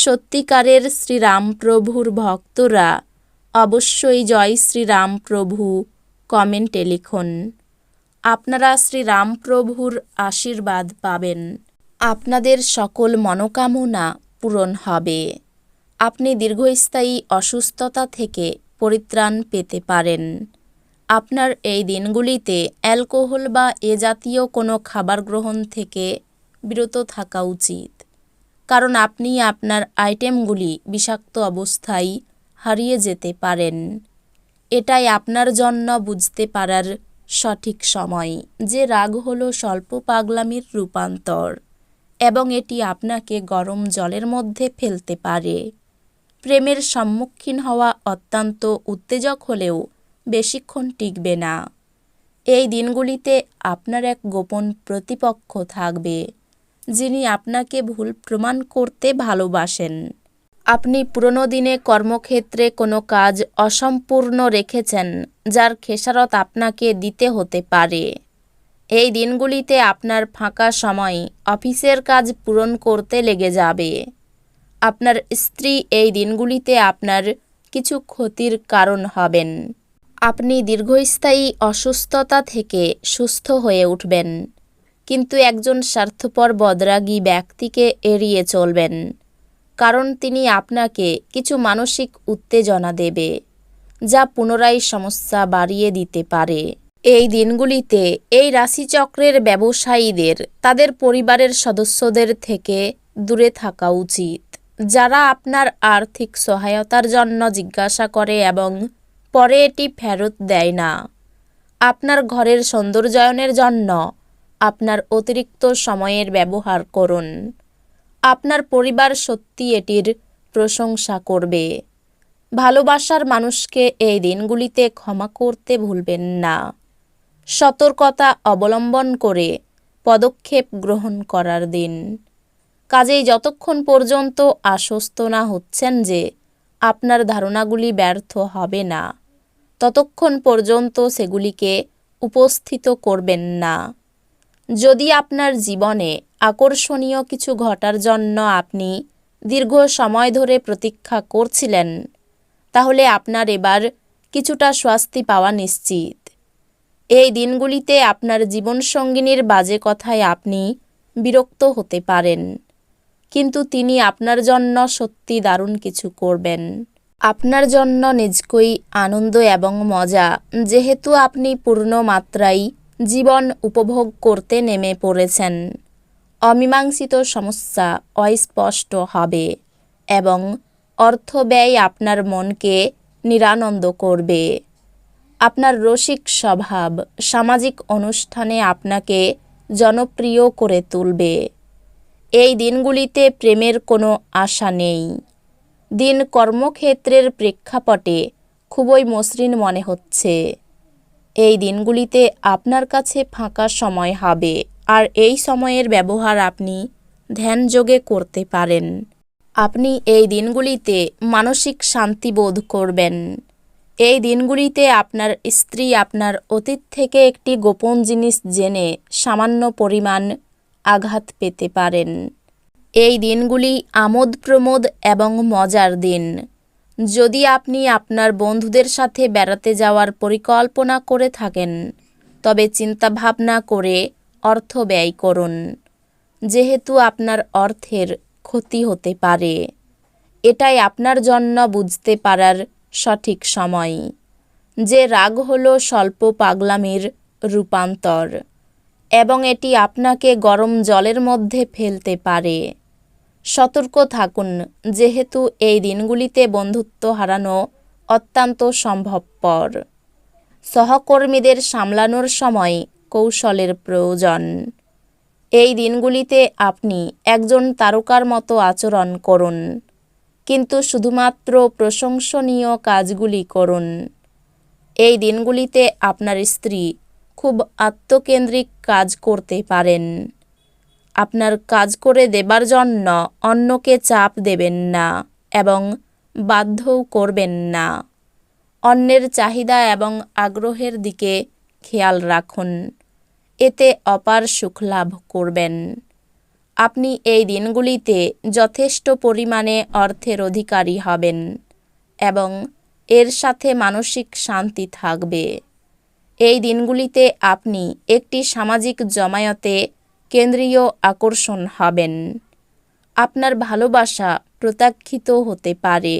সত্যিকারের শ্রীরামপ্রভুর ভক্তরা অবশ্যই জয় শ্রীরামপ্রভু কমেন্টে লিখুন। আপনারা শ্রীরামপ্রভুর আশীর্বাদ পাবেন। আপনাদের সকল মনোকামনা পূরণ হবে। আপনি দীর্ঘস্থায়ী অসুস্থতা থেকে পরিত্রাণ পেতে পারেন। আপনার এই দিনগুলিতে অ্যালকোহল বা এ জাতীয় কোনো খাবার গ্রহণ থেকে বিরত থাকা উচিত। কারণ আপনি আপনার আইটেমগুলি বিষাক্ত অবস্থায় হারিয়ে যেতে পারেন। এটাই আপনার জন্য বুঝতে পারার সঠিক সময়, যে রাগ হলো স্বল্প পাগলামির রূপান্তর, এবং এটি আপনাকে গরম জলের মধ্যে ফেলতে পারে। প্রেমের সম্মুখীন হওয়া অত্যন্ত উত্তেজক হলেও বেশিক্ষণ টিকবে না। এই দিনগুলিতে আপনার এক গোপন প্রতিপক্ষ থাকবে। যিনি আপনাকে ভুল প্রমাণ করতে ভালোবাসেন। আপনি পুরনো দিনে কর্মক্ষেত্রে কোনো কাজ অসম্পূর্ণ রেখেছেন, যার খেসারত আপনাকে দিতে হতে পারে। এই দিনগুলিতে আপনার ফাঁকা সময় অফিসের কাজ পূরণ করতে লেগে যাবে। আপনার স্ত্রী এই দিনগুলিতে আপনার কিছু ক্ষতির কারণ হবেন। আপনি দীর্ঘস্থায়ী অসুস্থতা থেকে সুস্থ হয়ে উঠবেন। কিন্তু একজন স্বার্থপর বদরাগী ব্যক্তিকে এড়িয়ে চলবেন, কারণ তিনি আপনাকে কিছু মানসিক উত্তেজনা দেবে, যা পুনরায় সমস্যা বাড়িয়ে দিতে পারে। এই দিনগুলিতে এই রাশিচক্রের ব্যবসায়ীদের, তাদের পরিবারের সদস্যদের থেকে দূরে থাকা উচিত। যারা আপনার আর্থিক সহায়তার জন্য জিজ্ঞাসা করে এবং পরে এটি ফেরত দেয় না, আপনার ঘরের সৌন্দর্যায়নের জন্য আপনার অতিরিক্ত সময়ের ব্যবহার করুন। আপনার পরিবার সত্যি এটির প্রশংসা করবে। ভালোবাসার মানুষকে এই দিনগুলিতে ক্ষমা করতে ভুলবেন না। সতর্কতা অবলম্বন করে পদক্ষেপ গ্রহণ করার দিন। কাজেই যতক্ষণ পর্যন্ত আশ্বস্ত না হচ্ছেন যে আপনার ধারণাগুলি ব্যর্থ হবে না, ততক্ষণ পর্যন্ত সেগুলিকে উপস্থিত করবেন না। যদি আপনার জীবনে আকর্ষণীয় কিছু ঘটার জন্য আপনি দীর্ঘ সময় ধরে প্রতীক্ষা করছিলেন, তাহলে আপনার এবার কিছুটা স্বস্তি পাওয়া নিশ্চিত। এই দিনগুলিতে আপনার জীবনসঙ্গিনীর বাজে কথায় আপনি বিরক্ত হতে পারেন, কিন্তু তিনি আপনার জন্য সত্যি দারুণ কিছু করবেন। আপনার জন্য নিজকই আনন্দ এবং মজা যেহেতু আপনি পূর্ণ মাত্রায় জীবন উপভোগ করতে নেমে পড়েছেন। অমীমাংসিত সমস্যা অস্পষ্ট হবে এবং অর্থ ব্যয় আপনার মনকে নিরানন্দ করবে। আপনার রসিক স্বভাব সামাজিক অনুষ্ঠানে আপনাকে জনপ্রিয় করে তুলবে। এই দিনগুলিতে প্রেমের কোনো আশা নেই। দিন কর্মক্ষেত্রের প্রেক্ষাপটে খুবই মসৃণ মনে হচ্ছে। এই দিনগুলিতে আপনার কাছে ফাঁকা সময় হবে, আর এই সময়ের ব্যবহার আপনি ধ্যানযোগে করতে পারেন। আপনি এই দিনগুলিতে মানসিক শান্তি বোধ করবেন। এই দিনগুলিতে আপনার স্ত্রী আপনার অতীত থেকে একটি গোপন জিনিস জেনে সামান্য পরিমাণ আঘাত পেতে পারেন। এই দিনগুলি আমোদ প্রমোদ এবং মজার দিন। যদি আপনি আপনার বন্ধুদের সাথে বেড়াতে যাওয়ার পরিকল্পনা করে থাকেন, তবে চিন্তাভাবনা করে অর্থ ব্যয় করুন, যেহেতু আপনার অর্থের ক্ষতি হতে পারে। এটাই আপনার জন্য বুঝতে পারার সঠিক সময়। যে রাগ হলো স্বল্প পাগলামির রূপান্তর, এবং এটি আপনাকে গরম জলের মধ্যে ফেলতে পারে। সতর্ক থাকুন, যেহেতু এই দিনগুলিতে বন্ধুত্ব হারানো অত্যন্ত সম্ভবপর। সহকর্মীদের সামলানোর সময় কৌশলের প্রয়োজন। এই দিনগুলিতে আপনি একজন তারকার মতো আচরণ করুন, কিন্তু শুধুমাত্র প্রশংসনীয় কাজগুলি করুন। এই দিনগুলিতে আপনার স্ত্রী খুব আত্মকেন্দ্রিক কাজ করতে পারেন। আপনার কাজ করে দেবার জন্য অন্যকে চাপ দেবেন না এবং বাধ্যও করবেন না। অন্যের চাহিদা এবং আগ্রহের দিকে খেয়াল রাখুন। এতে অপার সুখ লাভ করবেন। আপনি এই দিনগুলিতে যথেষ্ট পরিমাণে অর্থের অধিকারী হবেন এবং এর সাথে মানসিক শান্তি থাকবে। এই দিনগুলিতে আপনি একটি সামাজিক জমায়েতে কেন্দ্রীয় আকর্ষণ হবেন। আপনার ভালোবাসা প্রত্যাখ্যিত হতে পারে।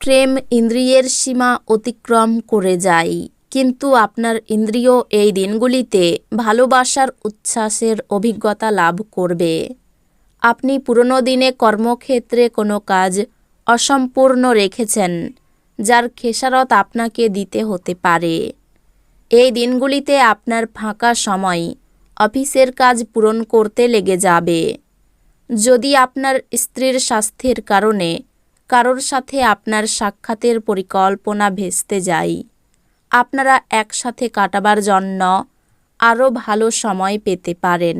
প্রেম ইন্দ্রিয়ের সীমা অতিক্রম করে যায়, কিন্তু আপনার ইন্দ্রিয় এই দিনগুলিতে ভালোবাসার উচ্ছ্বাসের অভিজ্ঞতা লাভ করবে। আপনি পুরনো দিনে কর্মক্ষেত্রে কোনো কাজ অসম্পূর্ণ রেখেছেন, যার খেসারত আপনাকে দিতে হতে পারে। এই দিনগুলিতে আপনার ফাঁকা সময় অফিসের কাজ পূরণ করতে লেগে যাবে। যদি আপনার স্ত্রীর স্বাস্থ্যের কারণে কারোর সাথে আপনার সাক্ষাতের পরিকল্পনা ভেস্তে যায়, আপনারা একসাথে কাটাবার জন্য আরও ভালো সময় পেতে পারেন।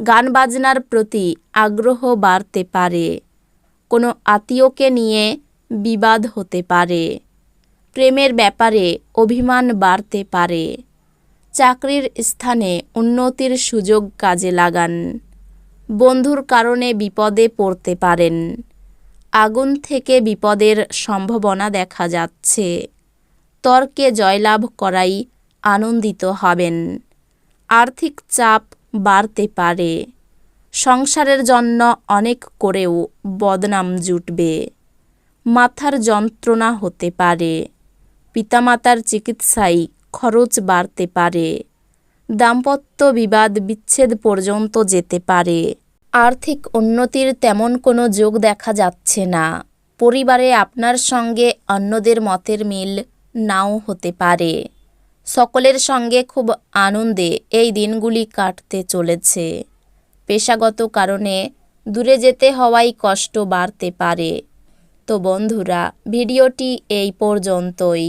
গান বাজনার প্রতি আগ্রহ বাড়তে পারে। কোনো আত্মীয়কে নিয়ে বিবাদ হতে পারে। প্রেমের ব্যাপারে অভিমান বাড়তে পারে। চাকরির স্থানে উন্নতির সুযোগ কাজে লাগান। বন্ধুর কারণে বিপদে পড়তে পারেন। আগুন থেকে বিপদের সম্ভাবনা দেখা যাচ্ছে। তর্কে জয়লাভ করাই আনন্দিত হবেন। আর্থিক চাপ বাড়তে পারে। সংসারের জন্য অনেক করেও বদনাম জুটবে। মাথার যন্ত্রণা হতে পারে। পিতামাতার চিকিৎসায় খরচ বাড়তে পারে। দাম্পত্য বিবাদ বিচ্ছেদ পর্যন্ত যেতে পারে। আর্থিক উন্নতির তেমন কোনো যোগ দেখা যাচ্ছে না। পরিবারে আপনার সঙ্গে অন্যদের মতের মিল নাও হতে পারে। সকলের সঙ্গে খুব আনন্দে এই দিনগুলি কাটতে চলেছে। পেশাগত কারণে দূরে যেতে হওয়াই কষ্ট বাড়তে পারে। তো বন্ধুরা, ভিডিওটি এই পর্যন্তই।